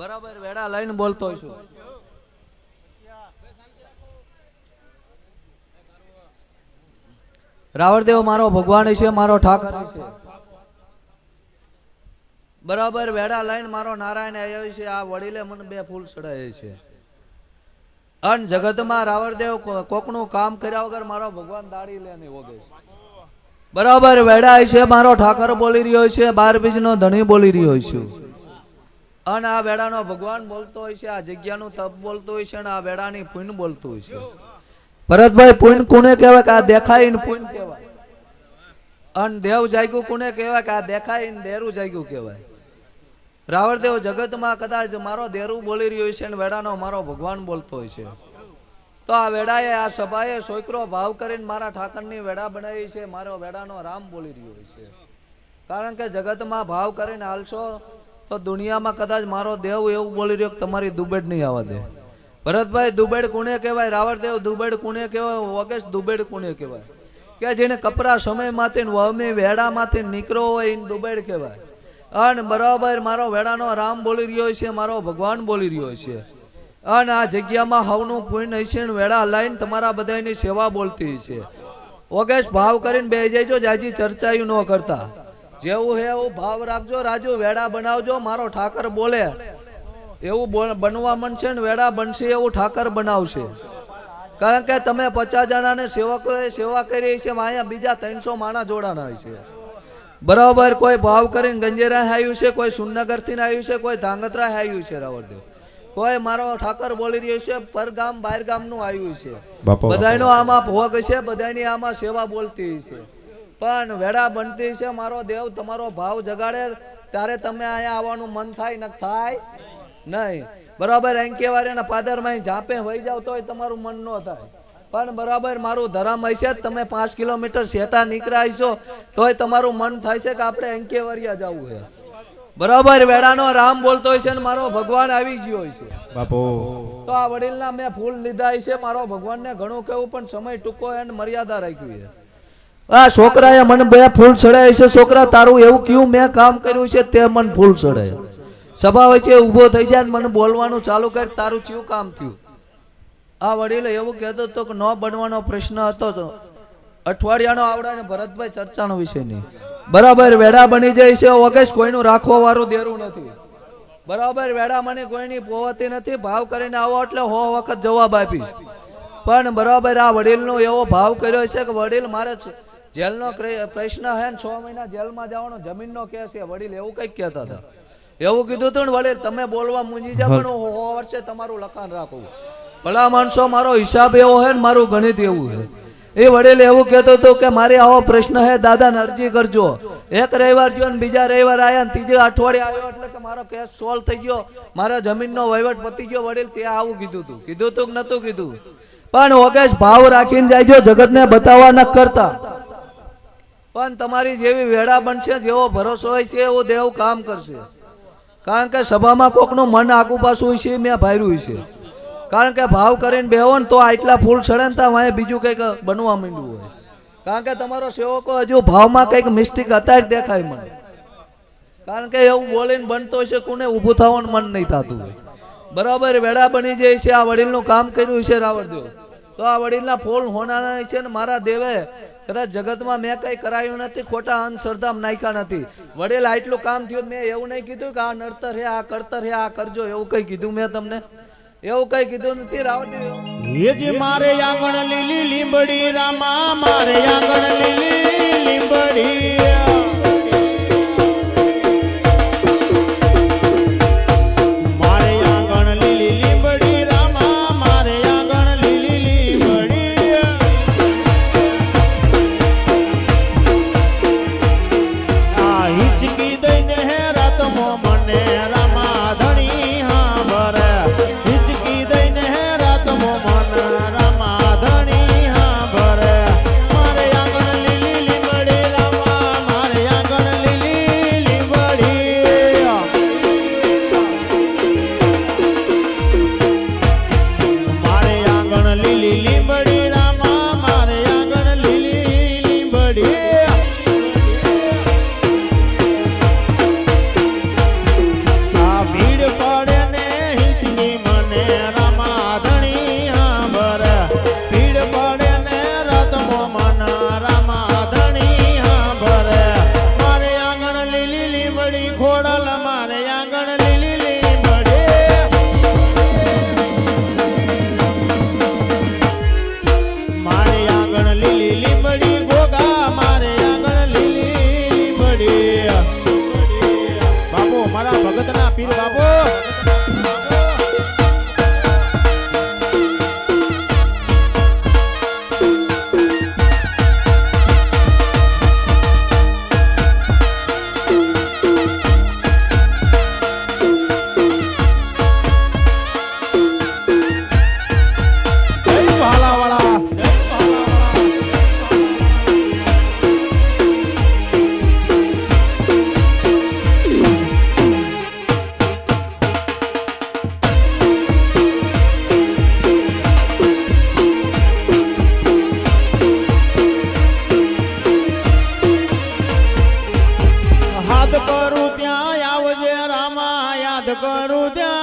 બરાબર, વેડા લઈને બોલતો છું. રાવણદેવ મારો ભગવાન છે, મારો ઠાકર છે. બરાબર, વેડા લઈને મારો નારાયણ આવ્યો છે, આ વડીલે મને બે ફૂલ ચડાય છે. અન જગતમાં રાવણદેવ કોકનું કામ કર્યા વગર મારો ભગવાન દાડી લે નહીં ઓગે છે. બરાબર, વેડા છે, મારો ઠાકર બોલી રહ્યો છે, બાર બીજનો ધણી બોલી રહ્યો છે. અને આ વેડાનો ભગવાન બોલતો હોય છે, આ જગ્યાનું તપ બોલતો હોય છે અને આ વેડાની પુન બોલતો હોય છે. ભરતભાઈ પુન કોને કહેવાય? કે આ દેખાય ને પુણ્ય કહેવાય. અન દેવ જાગ્યું કોને કહેવાય? કે આ દેખાય ને દેરું જાગ્યું કહેવાય. રાવણદેવ જગતમાં કદાચ મારો દેરું બોલી રહ્યો છે અને વેડાનો મારો ભગવાન બોલતો હોય છે. તો આ વેડાએ આ સભાએ સોયકરો ભાવ કરીને મારા ઠાકરની વેડા બનાવી છે, મારો વેડાનો રામ બોલી રહ્યો છે. કારણ કે જગતમાં ભાવ કરીને હાલશો તો દુનિયામાં કદાચ મારો દેવ એવું બોલી રહ્યો કે તમારી દુબેડ નહીં આવવા દે. ભરતભાઈ દુબેડ કોને કહેવાય? રાવણદેવ દુબેડ કોને કહેવાય? વગેશ દુબેડ કોને કહેવાય? કે જેને કપરા સમયમાંથી વહમી વેડામાંથી નીકળો હોય એને દુબેડ કહેવાય. અને બરાબર મારો વેડાનો રામ બોલી રહ્યો છે, મારો ભગવાન બોલી રહ્યો છે. અને આ જગ્યામાં હવનું પુણ્ય હશે વેડા લાઈન તમારા બધાની સેવા બોલતી છે ઓગેશ ભાવ કરીને બે જઈજો જાજી ચર્ચાયું ન કરતા. જેવું હે એવું ભાવ રાખજો રાજુ વેડા બનાવજો મારો ઠાકર બોલે. એવું બનવા છે ને વેડા બનશે એવું ઠાકર બનાવશે. કારણ કે તમે પચાસ જણાને સેવકોએ સેવા કરી છે અહીંયા બીજા ત્રણસો માણા જોડાના છે. બરાબર કોઈ ભાવ કરીને ગંજેરા આવ્યું છે કોઈ સુનગરથી આવ્યું છે કોઈ ધાંગધ્રા આવ્યું છે રાવળદેવ. કોઈ મારો ઠાકર બોલી રહ્યો છે પર ગામ બહાર ગામનું આવ્યું છે બધાનો બધાયનો આમાં ભોગ છે બધાની આમાં સેવા બોલતી છે. પણ વેડા બનતી છે મારો દેવ તમારો ભાવ જગાડે ત્યારે તમે અહીંયા આવવાનું મન થાય ન થાય નહીં. બરાબર અંકેવારીના પાદરમાં જાપે વહી જાવ તોય તમારું મન ન થાય. પણ બરાબર મારું ધરામ હશે તમે પાંચ કિલોમીટર શેટા નીકળ્યા છો તોય તમારું મન થાય છે કે આપણે અંકેવરિયા જવું છે. બરાબર વેડાનો રામ બોલતો હોય છે ને મારો ભગવાન આવી ગયો હોય છે. બાપુ. તો આ વડીલના મેં ફૂલ લીધા છે મારો ભગવાનને ઘણું કેવું પણ સમય ટૂંકો એને મર્યાદા રાખવી છે. આ છોકરાએ મને બે ફૂલ ચડાય છે. છોકરા, તારું એવું કયું મેં કામ કર્યું છે તે મને ફૂલ ચડાય. સભા વચ્ચે ઊભો થઈ જાય ને મને બોલવાનું ચાલુ કર, તારું ચિયું કામ થયું? આ વડીલે એવું કહેતો હતો કે ન બનવાનો પ્રશ્ન હતો તો અઠવાડિયાનો આવડા ને ભરતભાઈ ચર્ચાનો વિષય નહીં. બરાબર, વેડા બની જાય છે. ઓગસ્ટ કોઈનું રાખવા વાળું દેરું નથી. બરાબર, વેડા મને કોઈની પોવાતી નથી. ભાવ કરીને આવો એટલે હો વખત જવાબ આપીશ. પણ બરાબર, આ વડીલનો એવો ભાવ કર્યો છે કે વડીલ મારે છે- જેલનો પ્રશ્ન હે છ મહિના જેલમાં જવાનો, જમીનનો કેસ છે, વડીલ એવું કંઈક કહેતા હતા. એવું કીધું હતું ને વડીલ, તમે બોલવા મૂંઝી જા, પણ હું હો વર્ષે તમારું લખાણ રાખું. ભલા માણસો, મારો હિસાબ એવો છે ને મારું ગણિત એવું છે એ વડીલ એવું કહેતો હતો કે, મારે આવો પ્રશ્ન હે દાદાને અરજી કરજો. એક રવિવાર ગયો બીજા રવિવાર આવ્યા ને ત્રીજે અઠવાડિયે આવ્યો એટલે કે મારો કેસ સોલ્વ થઈ ગયો. મારા જમીનનો વહીવટ પતી ગયો, વડીલ ત્યાં આવું કીધું હતું કીધું તું કે નતું કીધું. પણ ઓગેશ ભાવ રાખીને જાય જગતને બતાવવા ન કરતા. પણ તમારી જેવી વેડા બનશે, જેવો ભરોસો હોય છે, એવો દેવ કામ કરશે. કારણ કે સભામાં કોકનું મન આખું પાછું હોય છે મેં ભાર્યું છે. કારણ કે ભાવ કરીને બેહો ને તો આટલા ફૂલ ચડે ને ત્યાં બીજું કંઈક બનવા માંડ્યું હોય. કારણ કે તમારો સેવકો હજુ ભાવમાં કંઈક મિસ્ટેક હતા જ દેખાય મને. કારણ કે એવું બોલીને બનતો છે, કોને ઊભું થવાનું મન નહીં થતું હોય. બરાબર, વેડા બની જાય છે, આ વડીલનું કામ કર્યું છે, રાવણદેવ. તો આ વડીલના ફૂલ હોનારા છે ને મારા દેવે કદાચ જગતમાં મેં કંઈ કરાયું નથી, ખોટા અંધશ્રદ્ધામાં નાખ્યા નથી. વડેલ આટલું કામ થયું મેં એવું નહીં કીધું કે આ નડતર હે, આ કરતર હે, આ કરજો, એવું કંઈ કીધું મેં તમને? એવું કંઈ કીધું નથી એવું મારે આંગણ લીલી લીંબડી, રામા મારે આંગણ લીલી લીંબડી. પીર બાબો करू द्या